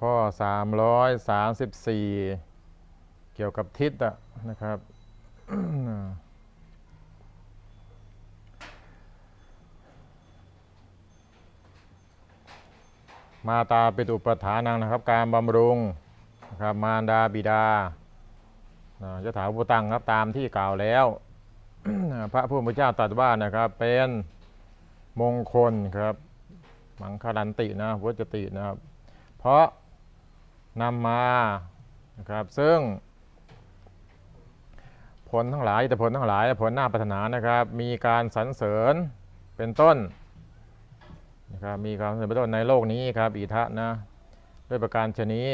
ข้อ 334 เกี่ยวกับทิศอะนะครับมาตาปิตุปฐานังนะครับ การบำรุงนะครับมารดาบิดานะถาภูตังครับตามที่กล่าวแล้ว พระผู้มีเจ้าตรัสว่านะครับ เป็นมงคลครับ มังคลันตินะวัจตินะครับ เพราะ นำมานะครับซึ่ง ผลทั้งหลายแต่ผลทั้งหลายผลหน้าปรารถนานะครับ มีการสรรเสริญเป็นต้นนะครับมีการสรรเสริญเป็นต้นในโลกนี้ครับอีทะนะด้วยประการชนี้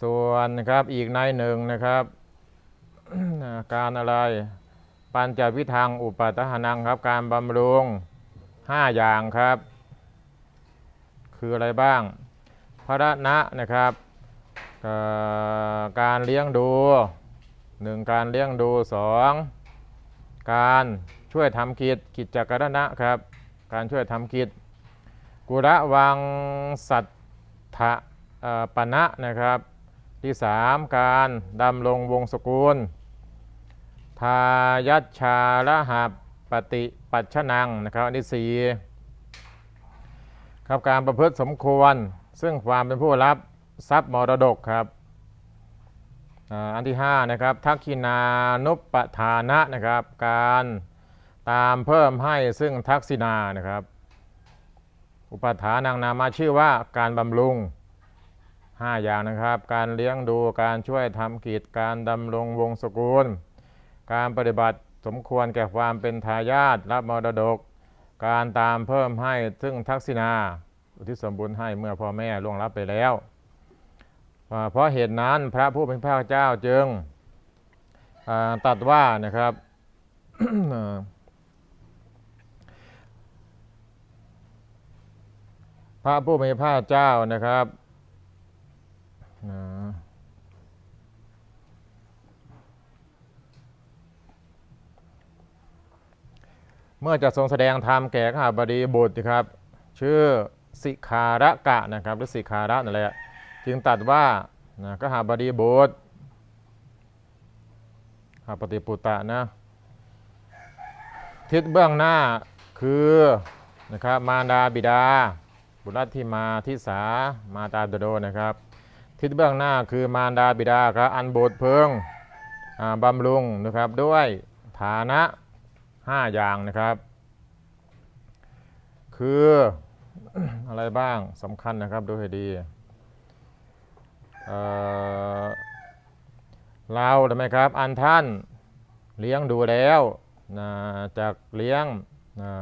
ส่วนนะครับอีกในหนึ่งนะครับการอะไรปัญจวิทังอุปาทานังครับการบำรุงห้าอย่างครับ คืออะไรบ้างพระนะนะครับ การเลี้ยงดูหนึ่งการเลี้ยงดูสองการช่วยทำกิจกิจจักรณะครับ การช่วยทำกิจ กุระวังสัทธะปณะนะครับ ที่สามการดำรงวงศกุล ทายัชชาละหับปฏิปัชนังนะครับอันที่สี่ครับการประพฤติสมควรซึ่งความเป็นผู้รับ ทรัพย์มรดกครับอันที่ห้านะครับทักขินานุปปทานะนะครับ การตามเพิ่มให้ซึ่งทักษินานะครับ อุปถานังนามาชื่อว่าการบำรุงห้าอย่างนะครับ การเลี้ยงดูการช่วยทำกิจการดำรงวงศกุล การปฏิบัติสมควรแก่ความเป็นทายาทรับมรดก การตามเพิ่มให้ซึ่งทักษิณาอุทิศสมบูรณ์ให้เมื่อพ่อแม่ล่วงลับไปแล้ว เพราะเหตุนั้นพระผู้เป็นพระเจ้าจึงตัดว่านะครับพระผู้มีพระเจ้านะครับเมื่อจะทรงแสดงธรรมแก่ข้าบดีบุตรครับ ชื่อสิคาระกะนะครับ หรือสิคาระนั่นแหละ จึงตัดว่านะก็หาบดีบุตหาปฏิปุตตะนะ ทิศเบื้องหน้าคือนะครับมารดาบิดา บุตรที่มาทิสามาตาโดโดนะครับ ทิศเบื้องหน้าคือมารดาบิดาครับอันโบุตรเพิงอ่าบำรุงนะครับด้วยฐานะห้าอย่างนะครับ คืออะไรบ้างสำคัญนะครับดูให้ดี เอ่อเราทำไมครับ อันท่านเลี้ยงดูแล้วนะจากเลี้ยงนะ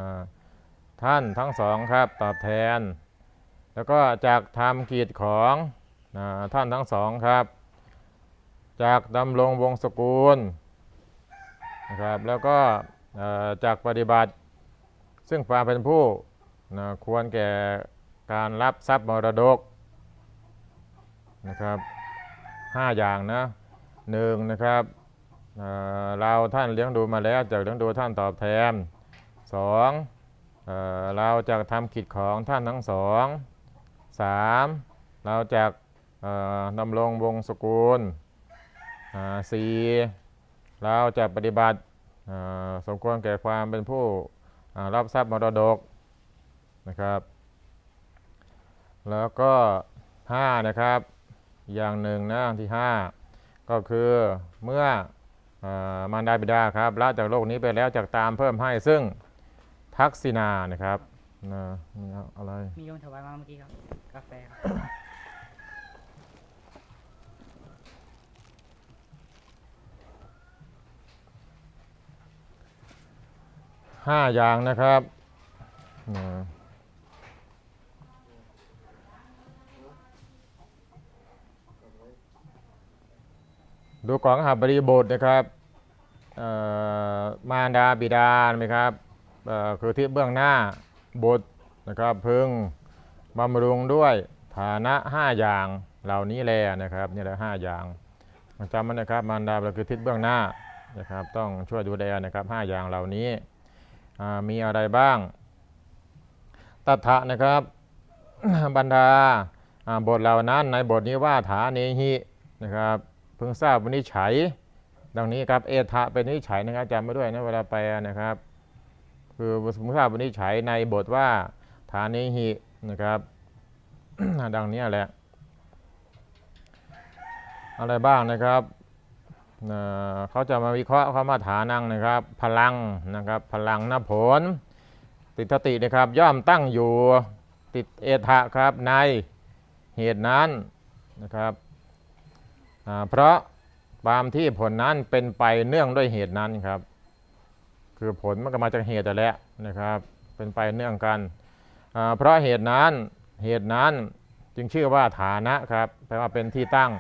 ท่านทั้งสองครับตอบแทน แล้วก็จากทำกิจของนะท่านทั้งสองครับ จากดำรงวงศกุลนะครับแล้วก็จากปฏิบัติ ซึ่งความเป็นผู้นะควรแก่การรับทรัพย์มรดก นะครับห้าอย่างนะหนึ่งนะครับเเราท่านเลี้ยงดูมาแล้วจากเลี้ยงดูท่านตอบแทนสองเเราจะทำกิจของท่านทั้งสองสามเราจะเอ่อดำรงวงศกุลสี่เราจะปฏิบัติสมควรแก่ความเป็นผู้รับทรัพย์มรดกนะครับ แล้วก็ห้านะครับ อย่างหนึ่งนะที่ห้าก็คือเมื่ออามารดาบิดาครับละจากโลกนี้ไปแล้วจากตามเพิ่มให้ซึ่งทักษิณานะครับนะนี่ครับอะไรมีโยมถวายมาเมื่อกี้ครับกาแฟครับห้าอย่างนะครับ ดูกล่องหาบริบทนะครับมารดาบิดาไหมครับคือที่เบื้องหน้าบุตรนะครับพึงบำรุงด้วยฐานะห้าอย่างเหล่านี้แลนะครับนี่แหละห้าอย่างจำมันนะครับมารดาบิดาคือทิศเบื้องหน้านะครับต้องช่วยดูแลนะครับห้าอย่างเหล่านี้มีอะไรบ้างตัทะนะครับบรรดาบทเหล่านั้นในบทนี้ว่าฐาเนหินะครับ พิ่งทราบวินิจฉัยดังนี้ครับเอทะเป็นวินิจฉัยนะครับจำไว้ด้วยนะเวลาไปนะครับ คือเพิ่งทราบวินิจฉัยในบทว่าฐาเนหินะครับ ดังนี้แหละอะไรบ้างนะครับเขาจะมาวิเคราะห์คำว่าฐานังนะครับ พลังนะครับ พลังนผล ติทตินะครับ ย่อมตั้งอยู่ติดเอทะครับในเหตุนั้นนะครับ เพราะความที่ผลนั้นเป็นไปเนื่องด้วยเหตุนั้นครับ คือผลมันก็มาจากเหตุแต่และนะครับ เป็นไปเนื่องกัน เพราะเหตุนั้นเหตุนั้นจึงชื่อว่าฐานะครับแปลว่าเป็นที่ตั้ง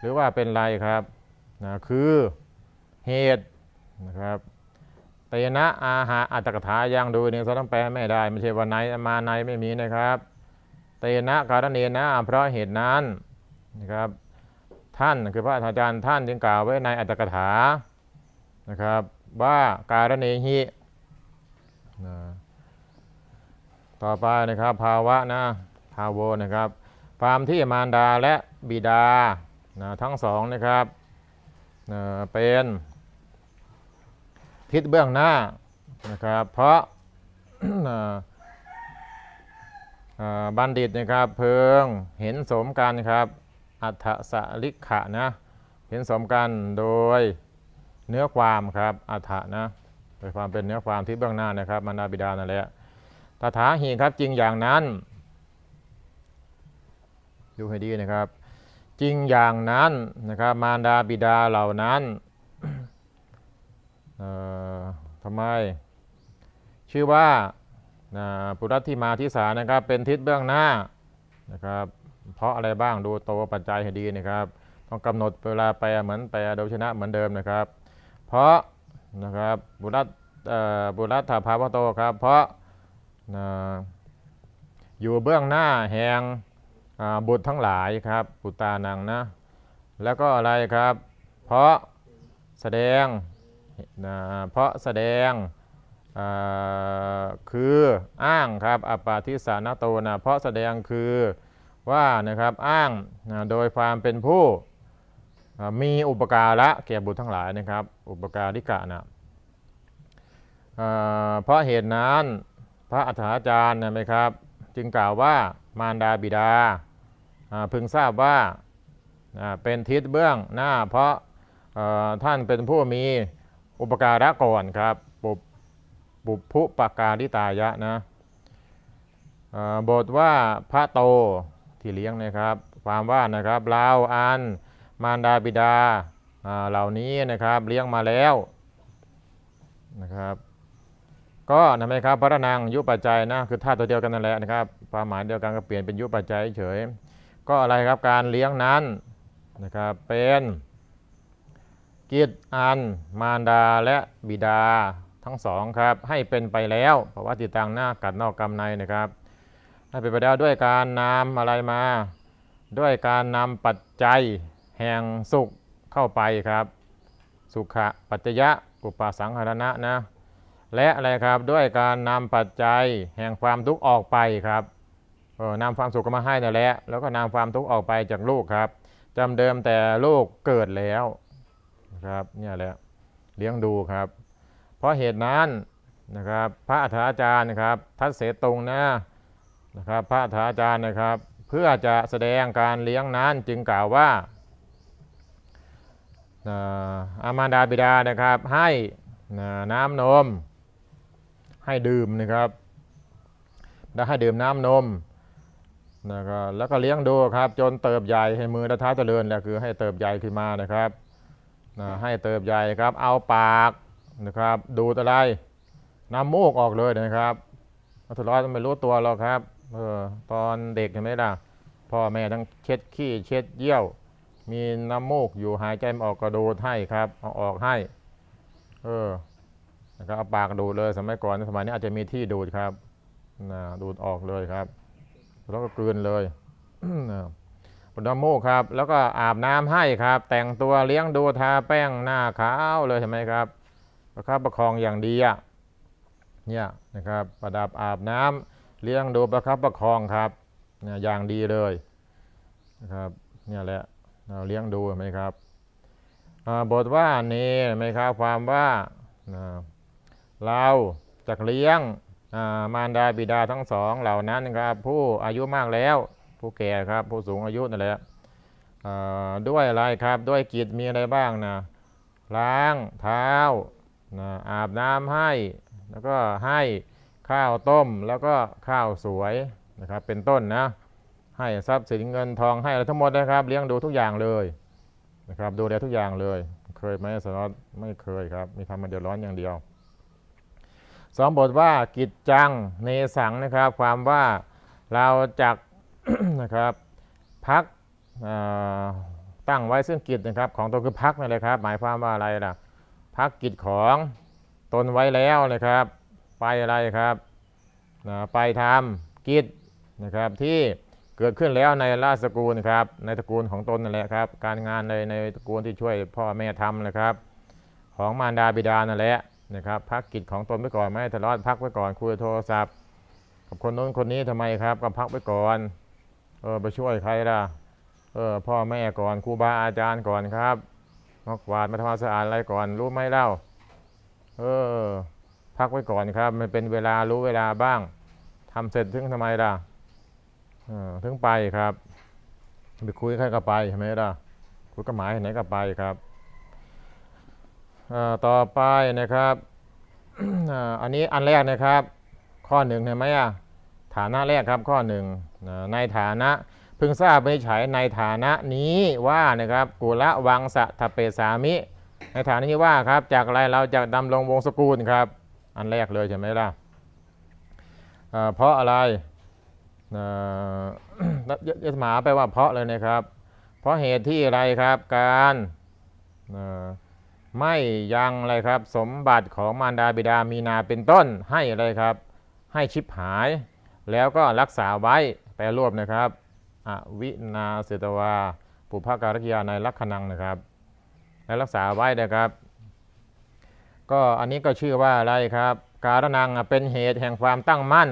หรือว่าเป็นไรครับนะคือเหตุนะครับเตนะอาหาอัตถกถายังดูเนี่ยเขาต้องแปลไม่ได้ไม่ใช่ว่าในมาในไม่มีนะครับ เตนะการเนนะเพราะเหตุนั้นนะครับ ท่านคือพระอาจารย์ท่านจึงกล่าวไว้ในอัตถกถานะครับว่าการเนหินะต่อไปนะครับ ภาวะนะภาโวนะครับ ความที่มารดาและบิดานะทั้งสองนะครับนะเป็นทิศเบื้องหน้านะครับ เพราะนะบัณฑิตนะครับเพิงเห็นสมกันครับ อัฏฐสลิขะนะ เห็นสมกันโดยเนื้อความครับอัฏฐะนะโดยความเป็นเนื้อความที่เบื้องหน้านะครับมารดาบิดานั่นแหละตถาหีครับจริงอย่างนั้น ดูให้ดีนะครับ จริงอย่างนั้นนะครับ มารดาบิดาเหล่านั้นทำไม ชื่อว่าปุรัตทิมาทิสานะครับ เป็นทิศเบื้องหน้านะครับ เพราะอะไรบ้างดูตัวปัจจัยให้ดีนะครับ ต้องกำหนดเวลาแปลเหมือนแปลโดยชนะเหมือนเดิมนะครับ เพราะนะครับบุรัตบุรัตถาภาวโตครับ เพราะนะอยู่เบื้องหน้าแห่งบุตรทั้งหลายครับปุตานังนะ แล้วก็อะไรครับ เพราะแสดงนะเพราะแสดงคืออ้างครับอปาทิสานโตนะเพราะแสดงคือ ว่านะครับอ้างนะโดยความเป็นผู้มีอุปการะแก่บุตรทั้งหลายนะครับ อุปการิกะนะเพราะเหตุนั้นพระอัฏฐาจารย์นะครับ จึงกล่าวว่ามารดาบิดาพึงทราบว่าเป็นทิศเบื้องหน้า เพราะท่านเป็นผู้มีอุปการะก่อนครับปุบปุบพุปการิตายะนะบทว่าพระโต ที่เลี้ยงนะครับ ความว่านะครับเราอัน มารดาบิดาอ่าเหล่านี้นะครับเลี้ยงมาแล้วนะครับ ก็นะไหมครับพระนางยุปัจจัยนะคือธาตุตัวเดียวกันนั่นแหละนะครับความหมายเดียวกันก็เปลี่ยนเป็นยุปัจจัยเฉย ก็อะไรครับการเลี้ยงนั้นนะครับเป็นกิจอัน มารดาและบิดาทั้งสองครับให้เป็นไปแล้วเพราะว่าติดตังหน้ากัดนอกกรรมในนะครับ ให้เป็นไปแล้วด้วยการนำอะไรมา ด้วยการนำปัจจัยแห่งสุขเข้าไปครับ สุขะปัจจยะอุปสังหารณะนะ และอะไรครับด้วยการนำปัจจัยแห่งความทุกข์ออกไปครับเออนำความสุขก็มาให้นั่นแหละแล้วก็นำความทุกข์ออกไปจากลูกครับจำเดิมแต่ลูกเกิดแล้วครับเนี่ยแหละเลี้ยงดูครับ เพราะเหตุนั้นนะครับ พระอัฏฐาจารย์นะครับทัศเสตรงนะ นะครับ พระอาจารย์นะครับ เพื่อจะแสดงการเลี้ยงนั้นจึงกล่าวว่าอามารดาบิดานะครับให้น้ำนมให้ดื่มนะครับแล้วให้ดื่มน้ำนมนะครับแล้วก็เลี้ยงดูครับจนเติบใหญ่ให้มือและเท้าเจริญแหละคือให้เติบใหญ่ขึ้นมานะครับนะให้เติบใหญ่ครับ เอาปากนะครับ ดูอะไรน้ำมูกออกเลยนะครับอัตร้อยไม่รู้ตัวหรอกครับ เออตอนเด็กเห็นไหมล่ะ พ่อแม่ทั้งเช็ดขี้เช็ดเยี่ยว มีน้ำมูกอยู่หายใจไม่ออกกระโดดให้ครับเอาออกให้ เออนะครับเอาปากดูดเลยสมัยก่อนสมัยนี้อาจจะมีที่ดูดครับนะดูดออกเลยครับ แล้วก็กลืนเลยนะน้ำมูกครับ แล้วก็อาบน้ำให้ครับ แต่งตัวเลี้ยงดูทาแป้งหน้าขาวเลยใช่ไหมครับประคับประคองอย่างดีอะเนี่ยนะครับ ประดับอาบน้ำ เลี้ยงดูประคับประคองครับเนะอย่างดีเลยนะครับเนี่ยแหละเราเลี้ยงดูไหมครับอ่าบทว่านี้เห็นไหมครับความว่าเราจะเลี้ยงมารดาบิดาทั้งสองเหล่านั้นครับ ผู้อายุมากแล้ว ผู้แก่ครับ ผู้สูงอายุนั่นแหละอ่าด้วยอะไรครับด้วยกิจมีอะไรบ้างนะล้างเท้านะอาบน้ำให้ แล้วก็ให้ ข้าวต้มแล้วก็ข้าวสวยนะครับ เป็นต้นนะ ให้ทรัพย์สินเงินทองให้อะไรทั้งหมดนะครับ เลี้ยงดูทุกอย่างเลยนะครับ ดูแลทุกอย่างเลย เคยไหมสนอตไม่เคยครับ มีทำมาเดือดร้อนอย่างเดียวสองบทว่ากิจจังเนสังนะครับ ความว่าเราจักนะครับพักตั้งไว้ซึ่งกิจนะครับของตนคือพักนั่นเลยครับ หมายความว่าอะไรล่ะพักกิจของตนไว้แล้วนะครับ ไปอะไรครับนะไปทำกิจนะครับที่เกิดขึ้นแล้วในราชสกุลครับในตระกูลของตนนั่นแหละครับ การงานในในตระกูลที่ช่วยพ่อแม่ทำนะครับ ของมารดาบิดานั่นแหละนะครับพักกิจของตนไว้ก่อนไม่ให้ทะเลาะพักไว้ก่อนคุยโทรศัพท์ กับคนโน้นคนนี้ทำไมครับก็พักไว้ก่อนเออไปช่วยใครล่ะเออพ่อแม่ก่อนครูบาอาจารย์ก่อนครับมากวาดมาทำความสะอาดอะไรก่อนรู้ไหมเล่าเออ พักไว้ก่อนครับ มันเป็นเวลารู้เวลาบ้างทำเสร็จถึงทำไมล่ะถึงไปครับ ไปคุยใครก็ไปใช่ไหมล่ะคุยกับหมายไหนก็ไปครับอ่อต่อไปนะครับอ่าอันนี้อันแรกนะครับ ข้อหนึ่งเห็นไหมอะฐานะแรกครับข้อหนึ่งในฐานะพึงทราบไม่ใช้ในฐานะนี้ว่านะครับกุละวังสะทะเปสามิ ในฐานะนี้ว่าครับจากอะไรเราจะดำรงวงศกุลครับ อันแรกเลยใช่ไหมล่ะเเพราะอะไรยศหมาไปลว่าเพราะเลยนะครับ เพราะเหตุที่อะไรครับการไม่ยังอะไรครับ สมบัติของมารดาบิดามีนาเป็นต้นให้อะไรครับ ให้ชิบหาย แล้วก็รักษาไว้แปลรวบนะครับอวินาเสตวาปุพการกิยาในลักขณังนะครับ และรักษาไว้นะครับ ก็อันนี้ก็ชื่อว่าอะไรครับ การนังเป็นเหตุแห่งความตั้งมั่น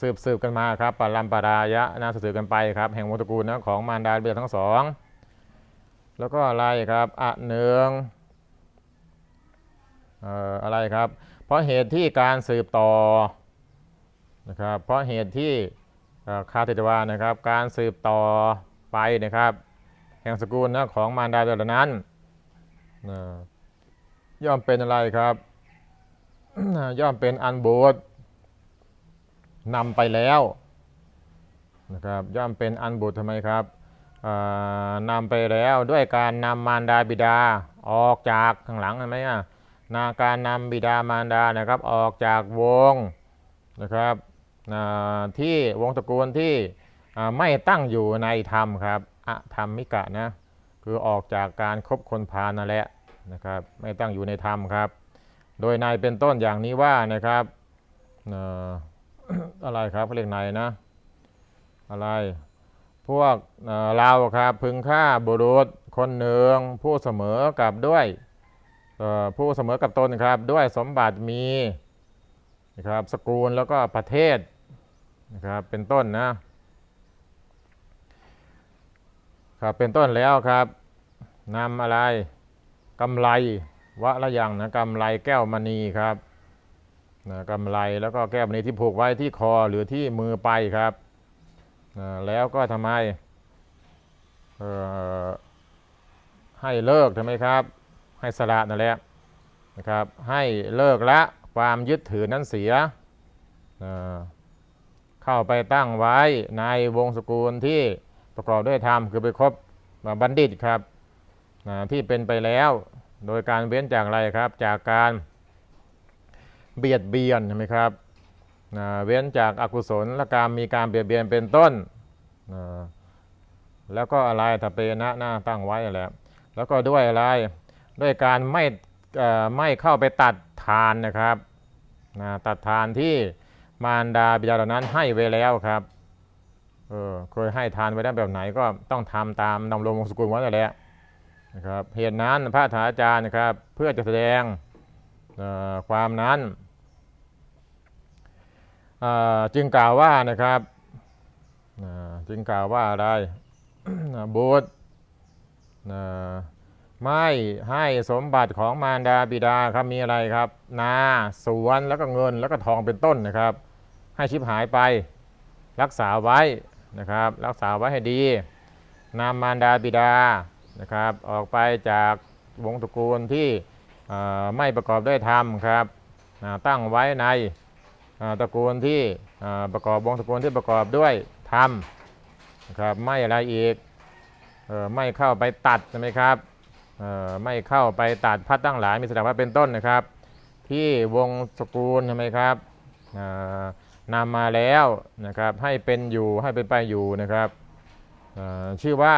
สืบสืบกันมาครับปรัมปรายะนาสืบกันไปครับ แห่งวงตระกูลนะของมารดาเบิดทั้งสองแล้วก็อะไรครับอะเนืองเอ่ออะไรครับ เพราะเหตุที่การสืบต่อนะครับเพราะเหตุที่คาติตวานะครับ การสืบต่อไปนะครับ แห่งสกุลนะของมารดาเบิดนั้นนะ ย่อมเป็นอะไรครับ ย่อมเป็นอันบูดนำไปแล้วนะครับย่อมเป็นอันบุตรทำไมครับนำไปแล้วด้วยการนำมารดาบิดาออกจากข้างหลังเห็นไหมอะนาการนำบิดามารดานะครับออกจากวงนะครับที่วงตระกูลที่ไม่ตั้งอยู่ในธรรมครับอธรรมมิกะนะคือออกจากการคบคนพาลนั่นแหละ นะครับไม่ตั้งอยู่ในธรรมครับ โดยในเป็นต้นอย่างนี้ว่านะครับอะไรครับเขาเรียกในนะ อะไรพวกเราครับพึงฆ่าบุรุษคนหนึ่งผู้เสมอกับด้วยผู้เสมอกับตนครับด้วยสมบัติมีนะครับสกุลแล้วก็ประเทศนะครับเป็นต้นนะครับเป็นต้นแล้วครับนำอะไร กำไรวะละยังนะกำไรแก้วมณีครับนะกำไรแล้วก็แก้วมณีที่ผูกไว้ที่คอหรือที่มือไปครับนะแล้วก็ทำไมเอ่อให้เลิกทำไมครับ ให้สละนั่นแหละนะครับ ให้เลิกละความยึดถือนั้นเสียเอ่อเข้าไปตั้งไว้ในวงสกุลที่ประกอบด้วยธรรมคือไปคบบัณฑิตครับ ที่เป็นไปแล้ว โดยการเว้นจากอะไรครับ จากการเบียดเบียนใช่ไหมครับเว้นจากอากุศลและการมีการเบียดเบียนเป็นต้น แล้วก็อะไรถ้าเปนะหน้าตั้งไว้แหละแล้วก็ด้วยอะไรด้วยการไม่ไม่เข้าไปตัดทานนะครับนะตัดทานที่มารดาบิดาเหล่านั้นให้ไว้แล้วครับเออเคยให้ทานไว้ได้แบบไหนก็ต้องทำตามดำรงวงศกุลไว้นั่แหละ นะครับเหตุนั้นพระถาอาจารย์นะครับ เพื่อจะแสดงความนั้นจึงกล่าวว่านะครับจึงกล่าวว่าอะไรบุตรไม่ให้สมบัติของมารดาบิดาครับมีอะไรครับ นาสวนแล้วก็เงินแล้วก็ทองเป็นต้นนะครับ ให้ชิบหายไปรักษาไว้นะครับ รักษาไว้ให้ดีนำมารดาบิดา นะครับ ออกไปจากวงตระกูลที่ไม่ประกอบด้วยธรรมครับตั้งไว้ในตระกูลที่ประกอบวงตระกูลที่ประกอบด้วยธรรมครับไม่อะไรอีกออไม่เข้าไปตัดใช่ไหมครับออไม่เข้าไปตัดพัดตั้งหลายมีแสดงว่าเป็นต้นนะครับ ที่วงตระกูลใช่ไหมครับอ่านำมาแล้วนะครับให้เป็นอยู่ให้เป็นไปอยู่นะครับออชื่อว่า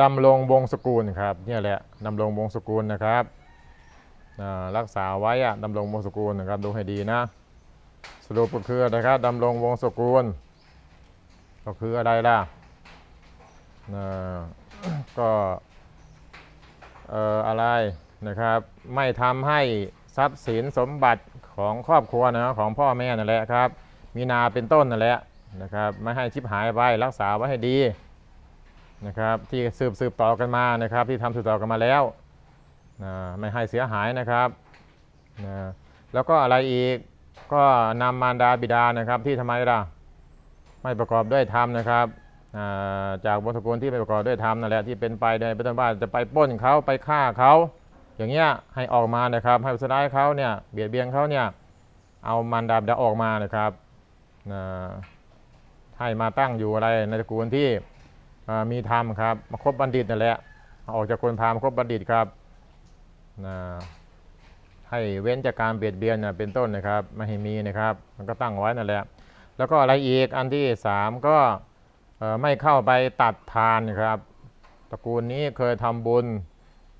ดำรงวงศกุลครับเนี่ยแหละดำรงวงศกุลนะครับรักษาไว้อะดำรงวงศกุลนะครับดูให้ดีนะ สรุปก็คือนะครับดำรงวงศกุลก็คืออะไรล่ะก็เอออะไรนะครับ ไม่ทำให้ทรัพย์สินสมบัติของครอบครัวนะของพ่อแม่นั่นแหละครับ มีนาเป็นต้นนั่นแหละนะครับ ไม่ให้ชิบหายไปรักษาไว้ให้ดี นะครับที่สืบสืบต่อกันมานะครับ ที่ทำสืบต่อกันมาแล้วนะไม่ให้เสียหายนะครับนะแล้วก็อะไรอีกก็นำมารดาบิดานะครับที่ทำไมล่ะไม่ประกอบด้วยธรรมนะครับจากวงตรกูลที่ไม่ประกอบด้วยธรรมนั่นแหละที่เป็นไปในเป็นต้นว่าจะไปป้นเขาไปฆ่าเขาอย่างเงี้ยให้ออกมานะครับ ให้สุดท้ายเขาเนี่ยเบียดเบียนเขาเนี่ยเอามันดาบดาออกมานะครับให้มาตั้งอยู่อะไรในตระกูลที่ มีธรรมครับมาคบบัณฑิตนั่นแหละออกจากคนพามาคบบัณฑิตครับนะให้เว้นจากการเบียดเบียนนะเป็นต้นนะครับไม่ให้มีนะครับ มันก็ตั้งไว้นั่นแหละแล้วก็อะไรอีกอันที่สามก็ไม่เข้าไปตัดทานครับ ตระกูลนี้เคยทำบุญ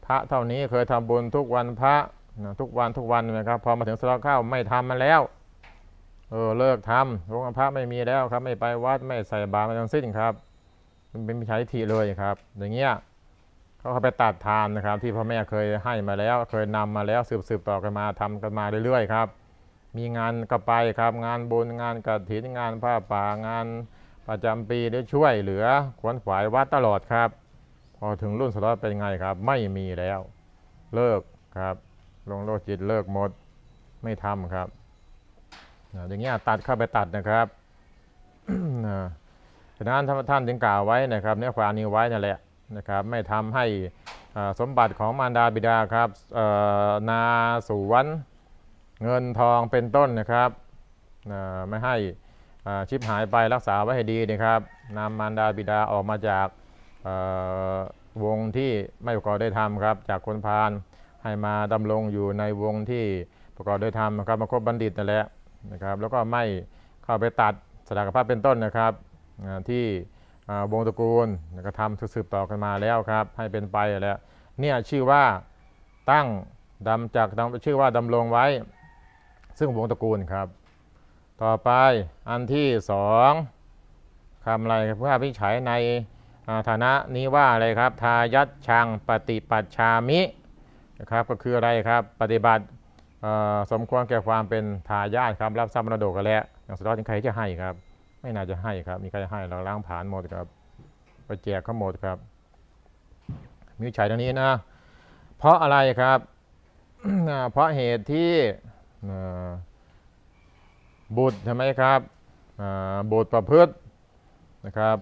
พระเท่านี้เคยทำบุญทุกวันพระนะทุกวันทุกวันนะครับพอมาถึงสละข้าวไม่ทำมันแล้วเออเลิกทำโรงพระไม่มีแล้วครับ ไม่ไปวัดไม่ใส่บาตรไม่ทั้งสิ้นครับ มันเป็นมิจฉาทิฏฐิเลยครับ อย่างเงี้ยเขาเขาไปตัดทานนะครับ ที่พ่อแม่เคยให้มาแล้ว เคยนำมาแล้วสืบสืบต่อกันมาทำกันมาเรื่อยๆครับ มีงานก็ไปครับ งานบุญงานกฐินงานผ้าป่างานประจำปีได้ช่วยเหลือขวนขวายวัดตลอดครับ พอถึงรุ่นสล็อตเป็นไงครับ ไม่มีแล้ว เลิกครับ ลงโลกจิตเลิกหมดไม่ทำครับอย่างเงี้ยตัดเข้าไปตัดนะครับ ฉะนั้นท่านจึงกล่าวไว้นะครับเนื้อความนี้ไว้นั่นแหละนะครับไม่ทำให้สมบัติของมารดาบิดาครับนาสวนเงินทองเป็นต้นนะครับไม่ให้ชิบหายไปรักษาไว้ให้ดีนะครับนำมารดาบิดาออกมาจากวงที่ไม่ประกอบด้วยธรรมครับ จากคนพาลให้มาดำรงอยู่ในวงที่ประกอบด้วยธรรมนะครับมาคบบัณฑิตนั่นแหละนะครับ แล้วก็ไม่เข้าไปตัดสถากภาพเป็นต้นนะครับ ที่วงตระกูลนะครับทำสืบต่อกันมาแล้วครับ ให้เป็นไปแล้วเนี่ยชื่อว่าตั้งดำจากดำชื่อว่าดำรงไว้ ซึ่งวงตระกูลครับ ต่อไปอันที่สองคำอะไรเพื่อพิฉัยในฐานะนี้ว่าอะไรครับ ทายัดชังปฏิปัชชามินะครับก็คืออะไรครับปฏิบัติสมควรแก่ความเป็นทายาทครับรับทรัพย์มรดกกันแล้วอย่างสุดท้ายใครจะให้ครับ ไม่น่าจะให้ครับ มีใครให้เราล้างผ่านหมดครับ ไปแจกเขาหมดครับ มีวิจัยดังนี้นะ เพราะอะไรครับ เพราะเหตุที่บุตรใช่ไหมครับบุตรประพฤตินะครับ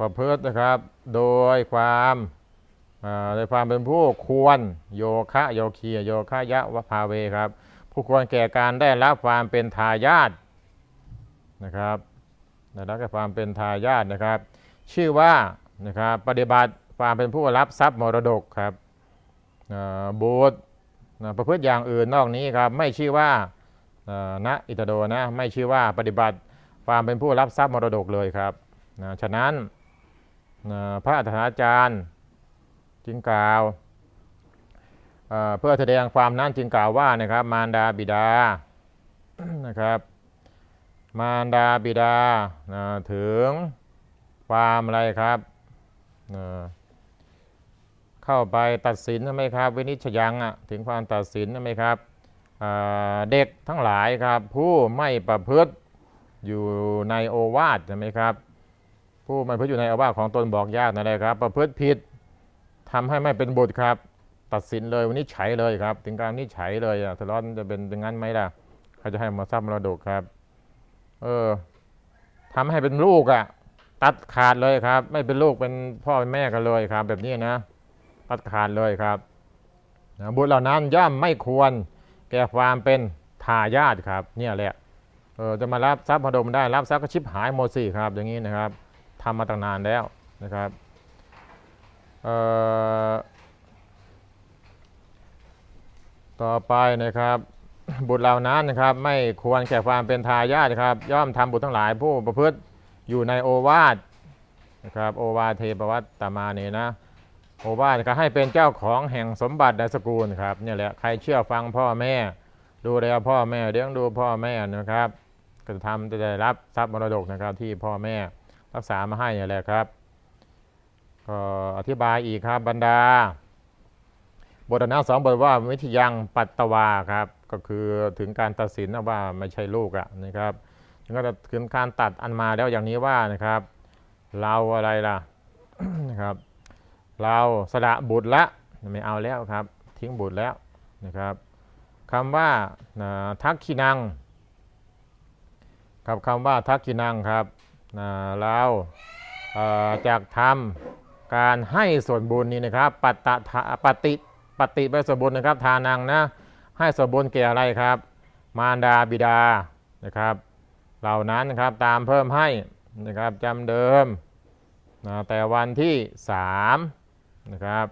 ประพฤตินะครับ โดยความโดยความเป็นผู้ควรโยคะโยคีโยคะยะวภาเวครับ ผู้ควรแก่การได้รับความเป็นทายาท นะครับได้รับความเป็นทายาทนะครับ ชื่อว่านะครับปฏิบัติความเป็นผู้รับทรัพย์มรดกครับบุตนะประพฤติอย่างอื่นนอกนี้ครับไม่ชื่อว่านะอิตโดนะไม่ชื่อว่าปฏิบัติความเป็นผู้รับทรัพย์มรดกเลยครับนะฉะนั้นพระอัฏฐาจารย์จึงกล่าวเอ่อเพื่อแสดงความนั้นจึงกล่าวว่านะครับมารดาบิดานะครับ มารดาบิดาถึงความอะไรครับเข้าไปตัดสินใช่ไหมครับ วินิจฉัยังอะถึงความตัดสินใช่ไหมครับเด็กทั้งหลายครับ ผู้ไม่ประพฤติอยู่ในโอวาทใช่ไหมครับ ผู้ไม่ประพฤติอยู่ในโอวาทของตนบอกยากนั่นแหละครับ ประพฤติผิดทำให้ไม่เป็นบุตรครับ ตัดสินเลยวันนี้ใช้เลยครับ ถึงการนี้ใช้เลยอะสล็อตจะเป็นอย่างนั้นไหมล่ะเขาจะให้มาทรัพย์มรดกครับ เออทำให้เป็นลูกอะตัดขาดเลยครับ ไม่เป็นลูกเป็นพ่อเป็นแม่กันเลยครับ แบบนี้นะ ตัดขาดเลยครับนะบุตรเหล่านั้นย่อมไม่ควร แก่ความเป็นทายาทครับ เนี่ยแหละเออจะมารับทรัพย์มรดกไม่ได้รับทรัพย์ก็ชิบหายหมดสิครับ อย่างนี้นะครับทำมาตั้งนานแล้วนะครับเอ่อต่อไปนะครับ บุตรเหล่านั้นนะครับ ไม่ควรแก่ความเป็นทายาทครับ ย่อมทำบุตรทั้งหลายผู้ประพฤติอยู่ในโอวาทนะครับโอวาเทปวัตตมาเนี่นะโอวาทก็ให้เป็นเจ้าของแห่งสมบัติในสกุลครับเนี่ยแหละใครเชื่อฟังพ่อแม่ ดูแลพ่อแม่เลี้ยงดูพ่อแม่นะครับ ก็จะทำจะได้รับทรัพย์มรดกนะครับที่พ่อแม่รักษามาให้นี่แหละครับก็อธิบายอีกครับบรรดา บทนั้นสองบทว่าวิทยังปัตตวาครับ ก็คือถึงการตัดสินนะว่าไม่ใช่ลูกอะนะครับถึงก็จะถึงการตัดอันมาแล้วอย่างนี้ว่านะครับ เราอะไรล่ะนะครับ เราสละบุตรละไม่เอาแล้วครับ ทิ้งบุตรแล้วนะครับคำว่าทักขินังครับคำว่าทักขินังครับนะเราจากทำการให้ส่วนบุญนี่นะครับปัตตะทะปฏิปฏิไปส่วนบุญนะครับทานังนะ ให้ส่วนบุญแก่อะไรครับ มารดาบิดานะครับ เหล่านั้นนะครับตามเพิ่มให้นะครับจำเดิมนะแต่วันที่สามนะครับ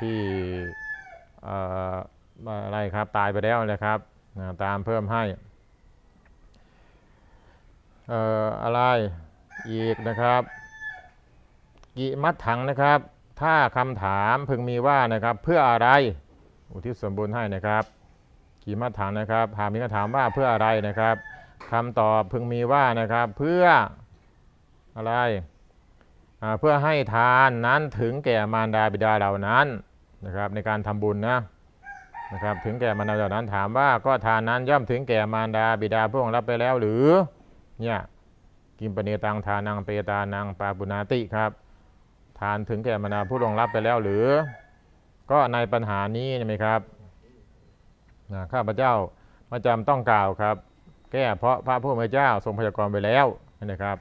ที่เอ่ออะไรครับตายไปแล้วนะครับนะตามเพิ่มให้เอ่ออะไรอีกนะครับ กิมัดถังนะครับ ถ้าคำถามพึงมีว่านะครับเพื่ออะไร อุทิศส่วนบุญให้นะครับกิมัดถังนะครับหากมีคำถามว่าเพื่ออะไรนะครับคำตอบพึงมีว่านะครับ เพื่ออะไรเพื่อให้ทานนั้นถึงแก่มารดาบิดาเหล่านั้นนะครับ ในการทำบุญนะนะครับถึงแก่มารดาเหล่านั้นถามว่าก็ทานนั้นย่อมถึงแก่มารดาบิดาผู้ล่วงรับไปแล้วหรือเนี่ยกิมปเนตังทานังเปตานังปาปุนาติครับ ทานถึงแก่มารดาผู้ล่วงรับไปแล้วหรือ ก็ในปัญหานี้ใช่ไหมครับนะข้าพเจ้ามาจำต้องกล่าวครับ แก้เพราะพระผู้เป็นเจ้าทรงพยากรณ์ไปแล้วนะครับ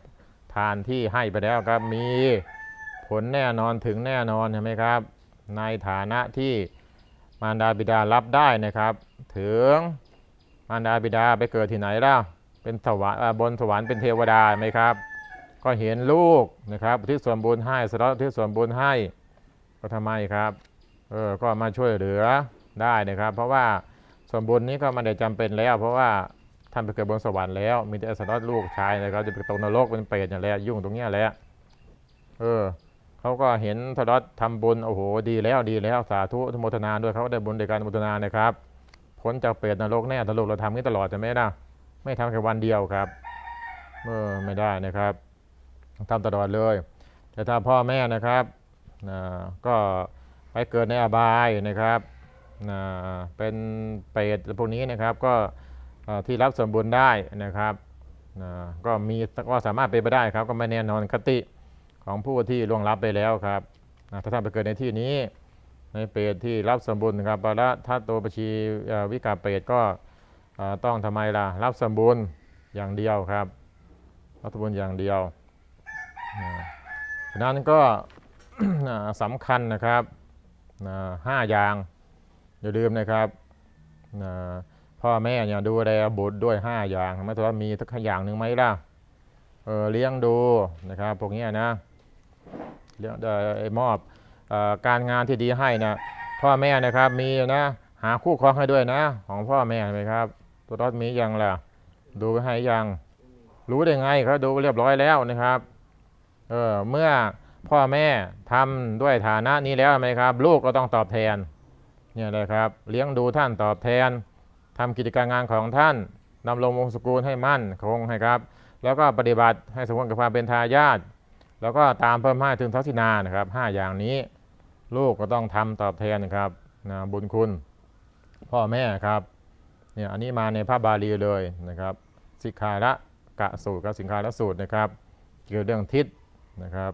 ทานที่ให้ไปแล้วครับมีผลแน่นอนถึงแน่นอนใช่ไหมครับ ในฐานะที่มารดาบิดารับได้นะครับ ถึงมารดาบิดาไปเกิดที่ไหนล่ะเป็นสวรรค์บนสวรรค์เป็นเทวดาไหมครับ ก็เห็นลูกนะครับที่ส่วนบุญให้สละที่ส่วนบุญให้ก็ทำไมครับ เออก็มาช่วยเหลือได้นะครับ เพราะว่าส่วนบุญนี้ก็มันได้จำเป็นแล้ว เพราะว่าท่านไปเกิดบนสวรรค์แล้ว มีแต่สละลูกชายนะครับจะไปตกนรกเป็นเปรตอย่างแรกยุ่งตรงเนี้ยแหละเออเขาก็เห็นสละทำบุญโอ้โหดีแล้วดีแล้วสาธุอนุโมทนาด้วยเขาได้บุญในการอนุโมทนานะครับพ้นจากเปรตนรกแน่ตลกเราทำนี้ตลอดจะไหมนะไม่ทำแค่วันเดียวครับเออไม่ได้นะครับทำตลอดเลย แต่ถ้าพ่อแม่นะครับก็ ไปเกิดในอบายนะครับเป็นเปรตพวกนี้นะครับก็ที่รับส่วนบุญได้นะครับก็มีก็สามารถเป็นไปได้ครับก็ไม่แน่นอนคติของผู้ที่ล่วงลับไปแล้วครับถ้าท่านไปเกิดในที่นี้ในเปรตที่รับส่วนบุญนะครับปะละทัตโตปชีวิกาเปรตก็ต้องทำไมล่ะรับส่วนบุญอย่างเดียวครับรับส่วนบุญอย่างเดียวฉะนั้นก็อ่าสำคัญนะครับ นะห้าอย่าง อย่าลืมนะครับนะพ่อแม่เนี่ยดูแลบุตรด้วย5อย่างไม่ถือว่ามีสักอย่างหนึ่งไหมล่ะเออเลี้ยงดูนะครับพวกนี้นะเลี้ยงมอบอการงานที่ดีให้นะพ่อแม่นะครับมีนะหาคู่ครองให้ด้วยนะ ของพ่อแม่ไหมครับ ตัวรถมียังล่ะ ดูไว้ให้ยัง รู้ได้ไงเขาดูเรียบร้อยแล้วนะครับเออเมื่อ พ่อแม่ทำด้วยฐานะนี้แล้วไหมครับ ลูกก็ต้องตอบแทนเนี่ยเลยครับ เลี้ยงดูท่านตอบแทนทำกิจการงานของท่านดำรงวงศกุลให้มั่นคงให้ครับ แล้วก็ปฏิบัติให้สมควรกับความเป็นทายาทแล้วก็ตามเพิ่มให้ถึงทักษินานะครับห้าอย่างนี้ลูกก็ต้องทำตอบแทนนะครับนะบุญคุณ พ่อแม่ครับเนี่ยอันนี้มาในพระบาลีเลยนะครับสิกขาระกะสูตรกับสินค้าละสูตรนะครับ เกี่ยวกับเรื่องทิศนะครับ